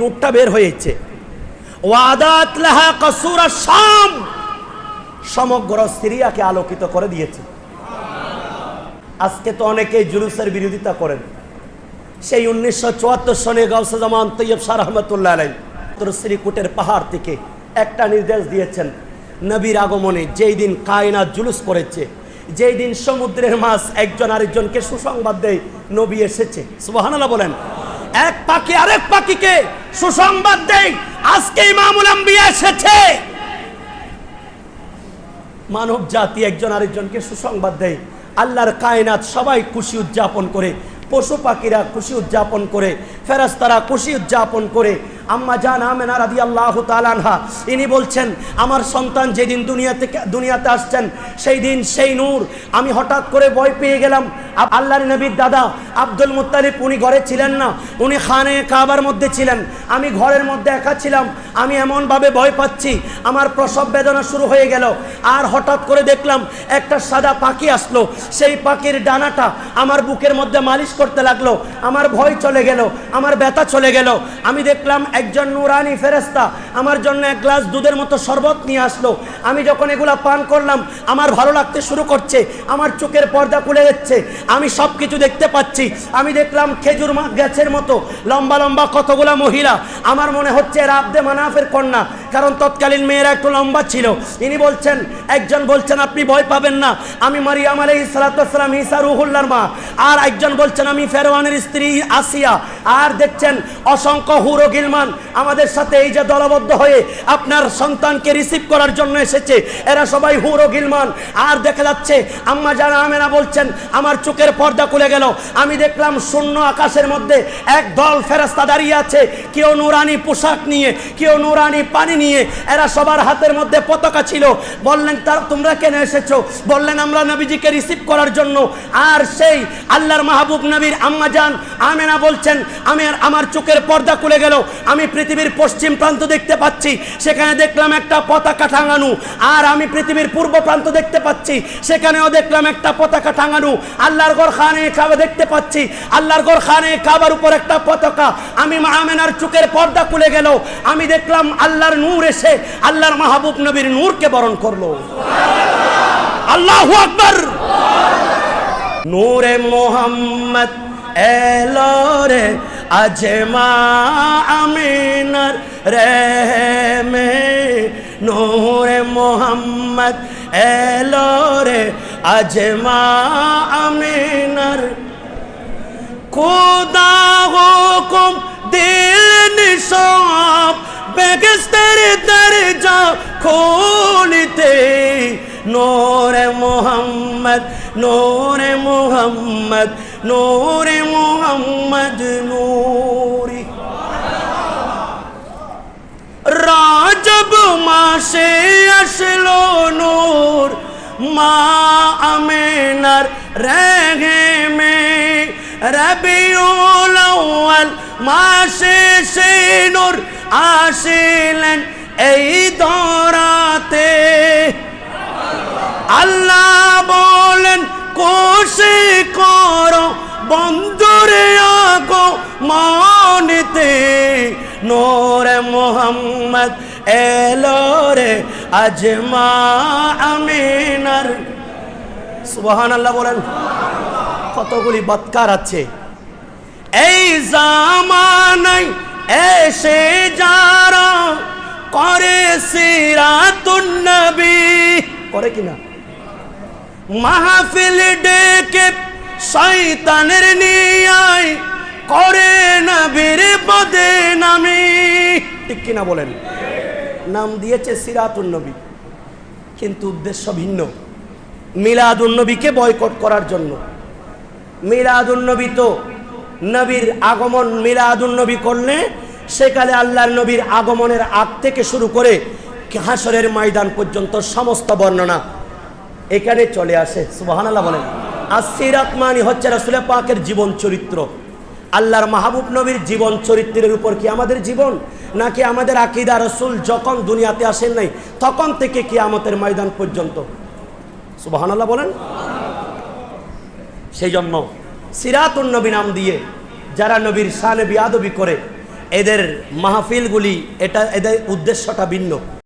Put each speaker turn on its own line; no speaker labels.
নোটটা বের হয়েছে। সমগ্র সিরিয়াকে আলোকিত করে দিয়েছে। আজকে তো অনেকেই জুলুসের বিরোধিতা করেন। সেই উনিশশো চুয়াত্তর সনে গাউসাজামান শ্রীকুটের পাহাড় থেকে একটা নির্দেশ দিয়েছেন নবীর আগমনে, যেই দিন কায়নাত জুলুস করেছে, যেই দিন সমুদ্রের মাছ একজন আরেকজনকে সুসংবাদ দেয়, নবী এসেছে। সুবহানাল্লাহ বলেন এক পাখি আরেক পাখিকে সুসংবাদ দেয় আজকে ইমামুল আম্বিয়া এসেছে। মানব জাতি একজন আরেকজনকে সুসংবাদ দেয়। আল্লাহর কায়নাত সবাই খুশি উদযাপন করে, পশু পাখিরা খুশি উদযাপন করে ফেরাস্তারা খুশি উদযাপন করে আম্মা জান আমেনা রাদি আল্লাহ তালানহা ইনি বলছেন, আমার সন্তান যেদিন দুনিয়াতে দুনিয়াতে আসছেন সেই দিন সেই নূর। আমি হঠাৎ করে ভয় পেয়ে গেলাম। আল্লাহর নবীর দাদা আব্দুল মুত্তালিব, উনি ঘরে ছিলেন না। উনি খানে কাবার মধ্যে ছিলেন। আমি ঘরের মধ্যে একা ছিলাম। আমি এমনভাবে ভয় পাচ্ছি। আমার প্রসব বেদনা শুরু হয়ে গেল। আর হঠাৎ করে দেখলাম, একটা সাদা পাখি আসলো। সেই পাখির ডানাটা আমার বুকের মধ্যে মালিশ করতে লাগল। আমার ভয় চলে গেল। আমার ব্যথা চলে গেল। আমি দেখলাম একজন নুরানি ফেরেস্তা আমার জন্য এক গ্লাস দুধের মতো শরবত নিয়ে আসলো। আমি যখন এগুলা পান করলাম, আমার ভালো লাগতে শুরু করছে, আমার চোখের পর্দা খুলে যাচ্ছে, আমি সব কিছু দেখতে পাচ্ছি। আমি দেখলাম খেজুর মা গাছের মতো লম্বা লম্বা কতগুলা মহিলা। আমার মনে হচ্ছে রাবদে মানাফের কন্যা। কারণ তৎকালীন মেয়েরা একটু লম্বা ছিল। ইনি বলছেন, একজন বলছেন, আপনি ভয় পাবেন না। আমি মারিয়াম আলাই সালাতাম ইসা রুহুল্লার মা। আর একজন বলছেন, আমি ফেরওয়ানের স্ত্রী আসিয়া। আর দেখছেন, অসংখ্য হুরো গিলমান আমাদের সাথে এই যে দলবদ্ধ হয়ে আপনার সন্তানকে রিসিভ করার জন্য এসেছে। এরা সবাই হুরো গিলমান। আর দেখা যাচ্ছে, আম্মা যারা আমেনা বলছেন, আমার চোখের পর্দা খুলে গেল। আমি দেখলাম শূন্য আকাশের মধ্যে এক দল ফেরাস্তা দাঁড়িয়ে আছে। কেউ নুরানি পোশাক নিয়ে, কেউ নুরানি পানি নিয়ে এরা সবার হাতের মধ্যে পতাকা ছিল। বললেন তার তোমরা কেন এসেছ? বললেন, আমরা নবীজিকে রিসিভ করার জন্য। আর সেই আল্লাহর মাহবুব নবীর আম্মা যান আমেনা বলছেন, আমি আমার চোখের পর্দা খুলে গেল। আমি পৃথিবীর পশ্চিম প্রান্ত দেখতে পাচ্ছি। সেখানে দেখলাম একটা পতাকা টাঙানো। আর আমি পৃথিবীর পূর্ব প্রান্ত দেখতে পাচ্ছি। সেখানেও দেখলাম একটা পতাকা টাঙানো। আল্লাহর গড় খানে কাবা দেখতে পাচ্ছি। আল্লাহর গড় খানে কাবার উপর একটা পতাকা। আমি আমেনার চোখের পর্দা খুলে গেল। আমি দেখলাম আল্লাহর নূর এসে আল্লাহর মাহবুব নবীর নূরকে বরণ করল। আল্লাহু আকবার। নূরে মোহাম্মদ এলো রে মা আমিনার রেহমে। নূরে মোহাম্মদ এলো রে আজ মা আমিনার। খুদা হুকুম, দিল নিশাব বেগস্তের নূরে মোহাম্মদ নূরে মোহাম্মদ নূরে মোহাম্মদ নূরি। রাজব মাসে আসলো নূর, মা আমেনার রেগে মে। রবিউল আউয়াল মাসে সে নূর আসিলেন এই দরাতে। আল্লাহ বলেন কোশে করো বন্ধুরে আগো, মানেতে নোরে মোহাম্মদ এলো রে, আজ মা আমিনার। সুবহান আল্লাহ বলেন, কতগুলি বৎকার আছে। এই জামানাই এসে যারা করে সিরাতুন নবী। করে কিনা? মাহফিল ডেকে শয়তানের নিয়াই করে নবীর পদে নামি। ঠিক কিনা বলেন? নাম দিয়েছে সিরাতুন নবী, কিন্তু উদ্দেশ্য ভিন্ন। মিলাদুন নবীকে বয়কট করার জন্য। মিলাদুন নবী তো নবীর আগমন মিলাদুন নবী করলে, সেকালে আল্লাহর নবীর আগমনের আগ থেকে শুরু করে হাসরের ময়দান পর্যন্ত সমস্ত বর্ণনা এখানে চলে আসে। সুবহানাল্লাহ বলেন আর সিরাত মানি হচ্ছে রাসূল পাকের জীবন চরিত্র। আল্লাহর মাহবুব নবীর জীবন চরিত্রের উপর কি আমাদের জীবন? নাকি আমাদের আকিদা রসুল যখন দুনিয়াতে আসেন নাই, তখন থেকে কি আমাদের ময়দান পর্যন্ত? সুবহানাল্লাহ বলেন। সেই জন্য সিরাতুন নবী নাম দিয়ে যারা নবীর শানে বিয়াদবি করে, এদের মাহফিলগুলি এটা, এদের উদ্দেশ্যটা ভিন্ন।